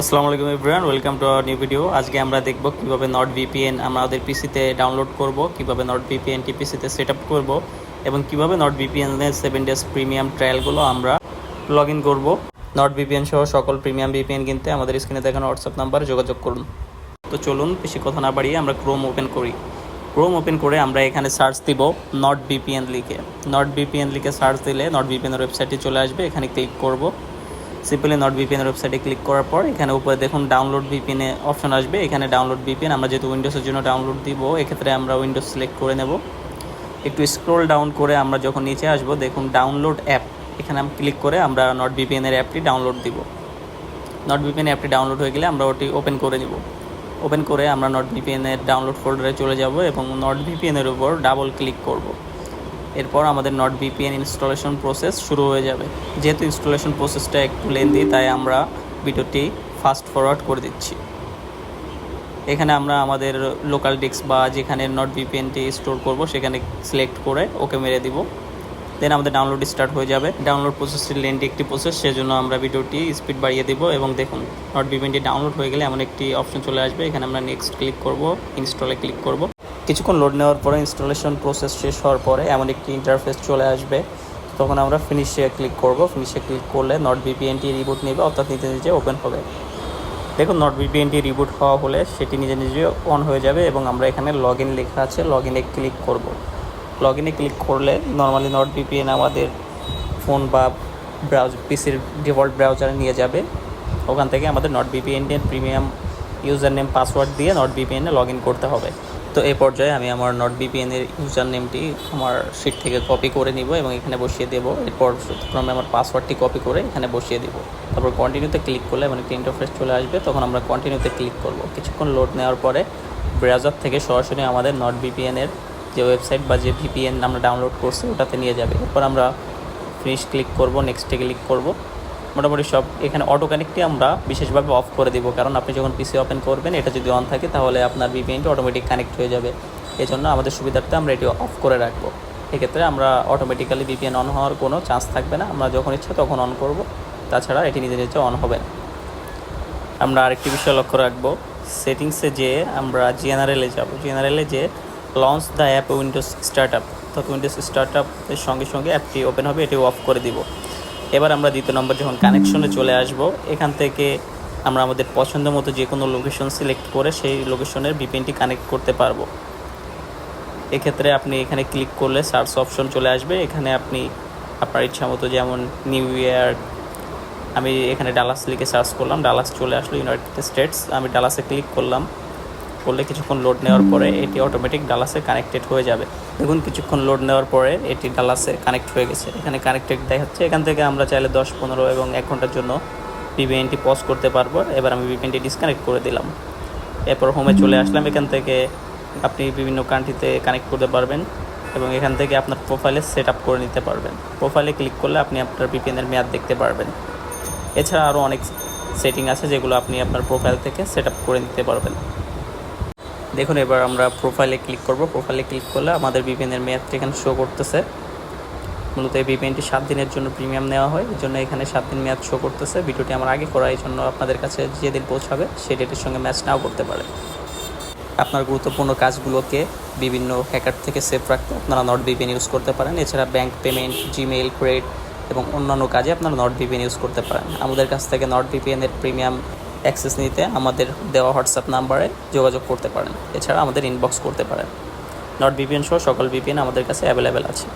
আসসালামু আলাইকুম everyone welcome to our new video আজকে আমরা দেখব কীভাবে নট ভিপিএন আমাদের পিসিতে ডাউনলোড করব, কীভাবে নট ভিপিএন টি পিসিতে সেট আপ করব, এবং কীভাবে নট ভিপিএনের সেভেন ডেজ প্রিমিয়াম ট্রায়ালগুলো আমরা লগ ইন করব। নট ভিপিএন সহ সকল প্রিমিয়াম ভিপিএন কিনতে আমাদের স্ক্রিনে দেখানো হোয়াটসঅ্যাপ নাম্বারে যোগাযোগ করুন। তো চলুন, বেশি কথা না বাড়িয়ে আমরা ক্রোম ওপেন করি। ক্রোম ওপেন করে আমরা এখানে সার্চ দিব নট ভিপিএন লিখে। নট ভিপিএন লিখে সার্চ দিলে নট ভিপিএনের ওয়েবসাইটে চলে আসবে, এখানে ক্লিক করব। সিম্পলি নট ভিপিএনের ওয়েবসাইটে ক্লিক করার পর, এখানে উপরে দেখুন ডাউনলোড ভিপিএনে অপশন আসবে। এখানে ডাউনলোড ভিপিএন আমরা যেহেতু উইন্ডোজের জন্য ডাউনলোড দিব, এক্ষেত্রে আমরা উইন্ডোজ সিলেক্ট করে নেব। একটু স্ক্রোল ডাউন করে আমরা যখন নিচে আসব, দেখুন ডাউনলোড অ্যাপ এখানে আমি ক্লিক করে আমরা নট ভিপিএনের অ্যাপটি ডাউনলোড দিব। নট ভিপিএন অ্যাপটি ডাউনলোড হয়ে গেলে আমরা ওটি ওপেন করে নিব। ওপেন করে আমরা নট ভিপিএনের ডাউনলোড ফোল্ডারে চলে যাব এবং নট ভিপিএনের উপর ডাবল ক্লিক করব। এরপর আমাদের নট ভিপিএন ইনস্টলেশন প্রসেস শুরু হয়ে যাবে। যেহেতু ইনস্টলেশন প্রসেসটা একটু লেন্দি তাই আমরা ভিডিওটি ফাস্ট ফরওয়ার্ড করে দিচ্ছি। এখানে আমরা আমাদের লোকাল ডিস্ক বা যেখানে নট ভিপিএনটি স্টোর করব, সেখানে সিলেক্ট করে ওকে মেরে দিব। দেন আমাদের ডাউনলোড স্টার্ট হয়ে যাবে। ডাউনলোড প্রসেসটি লেন্দি একটি প্রসেস সেজন্য আমরা ভিডিওটি স্পিড বাড়িয়ে দিব এবং দেখুন নট ভিপিএনটি ডাউনলোড হয়ে গেলে এমন একটি অপশন চলে আসবে। এখানে আমরা নেক্সট ক্লিক করব ইনস্টলে ক্লিক করব। কিছুক্ষণ লোড নেওয়ার পরে ইনস্টলেশন প্রসেস শেষ হওয়ার পরে এমন একটি ইন্টারফেস চলে আসবে। তখন আমরা ফিনিশে ক্লিক করব। ফিনিশে ক্লিক করলে নট ভিপিএনটি রিবুট নেবে, অর্থাৎ নিজে নিজে ওপেন হবে। দেখুন নট ভিপিএনটি রিবুট হওয়া হলে সেটি নিজে নিজে অন হয়ে যাবে এবং আমরা এখানে লগ ইন লেখা আছে। লগ ইনে ক্লিক করব। লগ ইনে ক্লিক করলে নর্মালি নট ভিপিএন আমাদের ফোন বা ব্রাউজ পিসির ডিফল্ট ব্রাউজারে নিয়ে যাবে। ওখান থেকে আমাদের নট ভিপিএনের প্রিমিয়াম ইউজার নেম পাসওয়ার্ড দিয়ে নট ভিপিএনে লগ ইন করতে হবে। তো এই পর্যায়ে আমি আমার নট ভিপিএনের ইউজার নেমটি আমার শিট থেকে কপি করে নিব এবং এখানে বসিয়ে দেবো। এরপর প্রথমে আমার পাসওয়ার্ডটি কপি করে এখানে বসিয়ে দেবো। তারপর কন্টিনিউতে ক্লিক করলে মানে একটি ইন্টারফেস চলে আসবে, তখন আমরা কন্টিনিউতে ক্লিক করব। কিছুক্ষণ লোড নেওয়ার পরে ব্রাউজার থেকে সরাসরি আমাদের নট ভিপিএনের যে ওয়েবসাইট বা যে ভিপিএন আমরা ডাউনলোড করছি, ওটাতে নিয়ে যাবে। এরপর আমরা ফিনিশ ক্লিক করব নেক্সটে ক্লিক করব। মোটামুটি সব এখানে অটো কানেক্টটি আমরা বিশেষভাবে অফ করে দিব। কারণ আপনি যখন পিসি ওপেন করবেন, এটা যদি অন থাকে, তাহলে আপনার ভিপিএনটি অটোমেটিক কানেক্ট হয়ে যাবে। এই জন্য আমাদের সুবিধার্থে আমরা এটি অফ করে রাখব। এক্ষেত্রে আমরা অটোমেটিক্যালি ভিপিএন অন হওয়ার কোনো চান্স থাকবে না। আমরা যখন ইচ্ছা তখন অন করব। তাছাড়া এটি নিজে নিজে অন হবে আমরা আরেকটি বিষয় লক্ষ্য রাখব। সেটিংসে যে আমরা জেনারেলে যাব। জেনারেলে যে launch the app Windows start up অর্থাৎ উইন্ডোজ স্টার্ট আপের সঙ্গে সঙ্গে অ্যাপটি ওপেন হবে এটি অফ করে দিব। এবার আমরা দ্বিতীয় নম্বর যখন কানেকশনে চলে আসব, এখান থেকে আমরা আমাদের পছন্দ মতো যে কোনো লোকেশন সিলেক্ট করে সেই লোকেশনের ভিপিএনটি কানেক্ট করতে পারব। এক্ষেত্রে আপনি এখানে ক্লিক করলে সার্চ অপশন চলে আসবে। এখানে আপনি আপনার ইচ্ছা মতো যেমন নিউ ইয়ার আমি এখানে ডালাস লিখে সার্চ করলাম। ডালাস চলে আসলো ইউনাইটেড স্টেটস আমি ডালাসে ক্লিক করলাম। করলে কিছুক্ষণ লোড নেওয়ার পরে এটি অটোমেটিক ডালাসে কানেক্টেড হয়ে যাবে। দেখুন, কিছুক্ষণ লোড নেওয়ার পরে এটি ডালাসে কানেক্ট হয়ে গেছে। এখানে কানেক্টেড দেখাচ্ছে এখান থেকে আমরা চাইলে দশ, পনেরো এবং এক ঘণ্টার জন্য ভিপিএনটি পজ করতে পারব। এবার আমি ভিপিএনটি ডিসকানেক্ট করে দিলাম। এরপর হোমে চলে আসলাম। এখান থেকে আপনি বিভিন্ন কান্ট্রিতে কানেক্ট করতে পারবেন এবং এখান থেকে আপনার প্রোফাইলে সেট আপ করে নিতে পারবেন। প্রোফাইলে ক্লিক করলে আপনি আপনার ভিপিএনের মেয়াদ দেখতে পারবেন। এছাড়া আরও অনেক সেটিং আছে যেগুলো আপনি আপনার প্রোফাইল থেকে সেট আপ করে নিতে পারবেন। দেখুন, এবার আমরা প্রোফাইলে ক্লিক করব। প্রোফাইলে ক্লিক করলে আমাদের ভিপিএনের মেয়াদটি এখানে শো করতেছে। মূলত এই ভিপিএনটি সাত দিনের জন্য প্রিমিয়াম নেওয়া হয়, এই জন্য এখানে সাত দিন মেয়াদ শো করতেছে। ভিডিওটি আমার আগে করা, এই জন্য আপনাদের কাছে যেদিন পৌঁছাবে, সেই ডেটের সঙ্গে ম্যাচ নাও করতে পারে। আপনার গুরুত্বপূর্ণ কাজগুলোকে বিভিন্ন হ্যাকার থেকে সেফ রাখতে আপনারা নট বিপিএন ইউজ করতে পারেন। এছাড়া ব্যাংক পেমেন্ট জিমেইল ক্রেডিট এবং অন্যান্য কাজে আপনারা নট ভিপিএন ইউজ করতে পারেন। আমাদের কাছ থেকে নট ভিপিএনের প্রিমিয়াম অ্যাক্সেস নিতে আমাদের দেওয়া হোয়াটসঅ্যাপ নাম্বারে যোগাযোগ করতে পারেন। এছাড়া আমাদের ইনবক্স করতে পারেন। নট ভিপিএন সহ সকল বিপিএন আমাদের কাছে অ্যাভেলেবেল আছে।